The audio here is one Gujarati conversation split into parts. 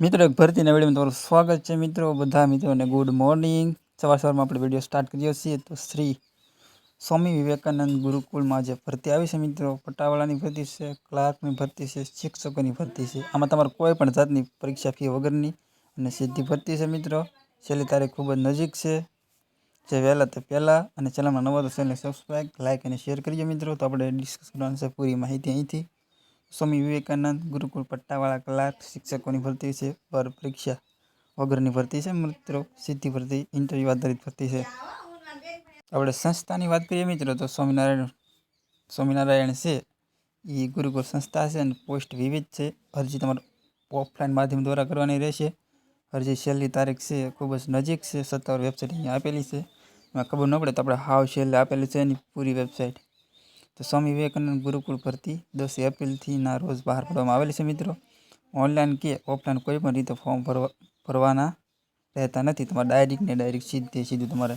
મિત્રો, એક ભરતીના વિડીયોમાં તમારું સ્વાગત છે મિત્રો. બધા મિત્રોને ગુડ મોર્નિંગ સવાર સવારમાં આપણે વીડિયો સ્ટાર્ટ કરીએ છીએ તો શ્રી સ્વામી વિવેકાનંદ ગુરુકુળમાં જે ભરતી આવી છે મિત્રો. પટાવાળાની ભરતી છે, ક્લાર્કની ભરતી છે, શિક્ષકોની ભરતી છે. આમાં તમારે કોઈ પણ જાતની પરીક્ષા ફી વગરની અને સીધી ભરતી છે મિત્રો. છેલ્લી તારીખ ખૂબ જ નજીક છે. જે વહેલા તે પહેલાં અને ચેનલમાં નવો તો ચેનલને સબસ્ક્રાઈબ લાઇક અને શેર કરીએ મિત્રો. તો આપણે ડિસ્કસ કરવાનું છે પૂરી માહિતી અહીંથી સ્વામી વિવેકાનંદ ગુરુકુળ પટ્ટાવાળા કલાક શિક્ષકોની ભરતી છે, પર પરીક્ષા વગરની ભરતી છે, મિત્રો. સીધી ભરતી ઇન્ટરવ્યૂ આધારિત ભરતી છે. આપણે સંસ્થાની વાત કરીએ મિત્રો, તો સ્વામિનારાયણ સ્વામિનારાયણ છે. એ ગુરુકુળ સંસ્થા છે અને પોસ્ટ વિવિધ છે. અરજી તમારે ઓફલાઈન માધ્યમ દ્વારા કરવાની રહેશે. અરજી છેલ્લી તારીખ છે, ખૂબ જ નજીક છે. સત્તાવાર વેબસાઇટ અહીંયા આપેલી છે. એમાં ખબર ન પડે તો આપણે હાવ છેલ્લે આપેલી છે એની પૂરી વેબસાઇટ તો સ્વામી વિવેકાનંદ ગુરુકુળ ભરતી દસ એપ્રિલથીના રોજ બહાર પાડવામાં આવેલી છે મિત્રો. ઓનલાઈન કે ઓફલાઈન કોઈ પણ રીતે ફોર્મ ભરવા, ભરવાના રહેતા નથી. તમારે ડાયરેક્ટ ને ડાયરેક્ટ સીધે સીધું તમારે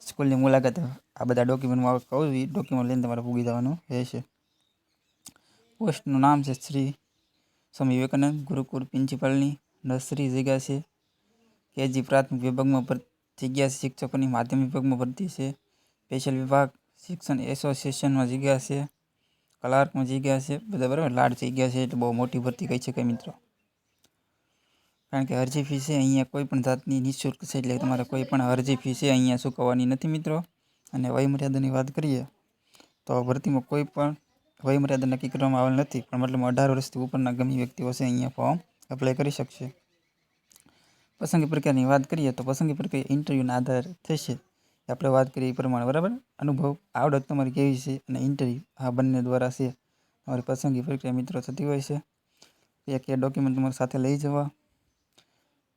સ્કૂલની મુલાકાત આ બધા ડોક્યુમેન્ટમાં કહું એ ડોક્યુમેન્ટ લઈને તમારે પૂગી જવાનું રહેશે. પોસ્ટનું નામ છે શ્રી સ્વામી વિવેકાનંદ ગુરુકુળ પ્રિન્સિપાલની, નર્સરી જગ્યા છે. કેજી પ્રાથમિક વિભાગમાં ભરતી જગ્યા છે, શિક્ષકોની માધ્યમિક વિભાગમાં ભરતી છે. સ્પેશિયલ વિભાગ શિક્ષણ એસોસિએશનમાં જગ્યા છે. ક્લાર્કમાં જગ્યા છે. બધા બરાબર? લાડ જગ્યા છે. એટલે બહુ મોટી ભરતી કહી શકાય મિત્રો. કારણ કે અરજી ફી છે અહીંયા કોઈ પણ જાતની નિઃશુલ્ક છે એટલે તમારે કોઈ પણ અરજી ફી છે અહીંયા ચૂકવવાની નથી મિત્રો. અને વયમર્યાદાની વાત કરીએ તો ભરતીમાં કોઈ પણ વયમર્યાદા નક્કી કરવામાં આવેલ નથી. પણ મતલબ અઢાર વર્ષથી ઉપરના ગમી વ્યક્તિઓ છે અહીંયા ફોર્મ એપ્લાય કરી શકશે. પસંદગી પ્રક્રિયાની વાત કરીએ તો પસંદગી પ્રક્રિયા ઇન્ટરવ્યૂના આધારે થશે. આપણે વાત કરીએ એ પ્રમાણે, બરાબર? અનુભવ, આવડત તમારી કેવી છે અને ઇન્ટરવ્યૂ આ બંને દ્વારા છે તમારી પસંદગી પ્રક્રિયા મિત્રો થતી હોય છે? એક એ ડોક્યુમેન્ટ તમારી સાથે લઈ જવા.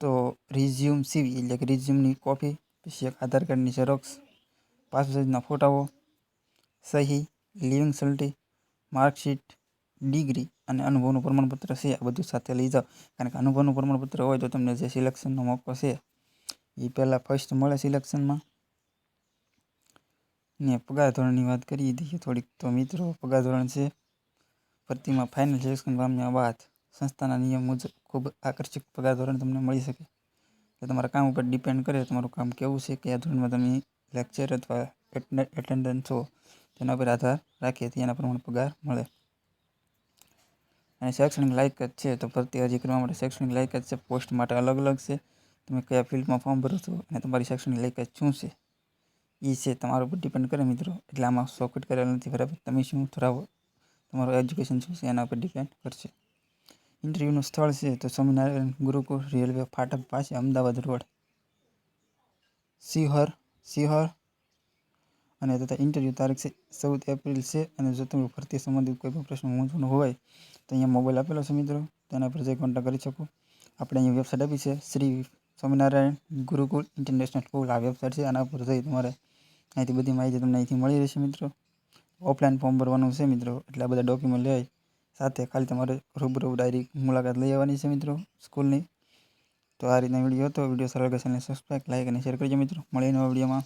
તો રિઝ્યુમ સીવી એટલે કે રિઝ્યુમની કોપી પછી એક આધાર કાર્ડની ઝેરોક્સ પાસપોર્ટ સાઇઝના ફોટાઓ, સહી લિવિંગ સલ્ટી માર્કશીટ ડિગ્રી અને અનુભવનું પ્રમાણપત્ર છે, આ બધું સાથે લઈ જાઓ. કારણ કે અનુભવનું પ્રમાણપત્ર હોય તો તમને જે સિલેક્શનનો મોકો છે એ પહેલાં ફર્સ્ટ મળે સિલેક્શનમાં ને પગાર ધોરણની વાત કરી દઈએ થોડીક તો મિત્રો પગાર ધોરણ છે. ભરતીમાં ફાઇનલ સિલેક્શન પામ્યા બાદ સંસ્થાના નિયમ મુજબ ખૂબ આકર્ષક પગાર ધોરણ તમને મળી શકે. એ તમારા કામ ઉપર ડિપેન્ડ કરે, તમારું કામ કેવું છે, કયા ધોરણમાં તમે લેક્ચર અથવા એટેન્ડન્સ છો, તેના પર આધાર રાખીએ તેના પ્રમાણે પગાર મળે. અને શૈક્ષણિક લાયકાત છે તો ભરતી અરજી કરવા માટે શૈક્ષણિક લાયકાત છે પોસ્ટ માટે અલગ અલગ છે. તમે કયા ફિલ્ડમાં ફોર્મ ભરો છો અને તમારી શૈક્ષણિક લાયકાત શું છે? એ છે તમારા ઉપર ડિપેન્ડ કરે મિત્રો. એટલે આમાં સોકેટ કરેલ નથી, બરાબર? તમે શું ધરાવો તમારું એજ્યુકેશન શું છે, એના ઉપર ડિપેન્ડ કરશે. ઇન્ટરવ્યૂનું સ્થળ છે, તો સ્વામિનારાયણ ગુરુકુળ રેલવે ફાટક પાસે, અમદાવાદ રોડ. સિંહર સિંહર અને તથા ઇન્ટરવ્યૂ તારીખ છે, ચૌદ એપ્રિલ છે, અને જો તમે ભરતી સંબંધિત કોઈ પણ પ્રશ્ન મૂંઝવણ હોય, તો અહીંયા મોબાઈલ આપેલો છે મિત્રો. તેના પર જઈ કોન્ટેક્ટ કરી શકો. આપણે અહીંયા વેબસાઇટ આપી છે, શ્રી સ્વામિનારાયણ ગુરુકુળ ઇન્ટરનેશનલ સ્કૂલ આ વેબસાઇટ છે. આના પર જઈ તમારે અહીંથી બધી માહિતી તમને અહીંથી મળી રહેશે મિત્રો. ઓફલાઈન ફોર્મ ભરવાનું છે મિત્રો. એટલે આ બધા ડોક્યુમેન્ટ લઈ સાથે ખાલી તમારે રૂબરૂ ડાયરી મુલાકાત લઈ આવવાની છે મિત્રો સ્કૂલની તો આ રીતના વીડિયો હતો. વીડિયો સરળ કરશે સબસ્ક્રાઈબ લાઈક અને શેર કરજો મિત્રો. મળીએ નવા વિડીયોમાં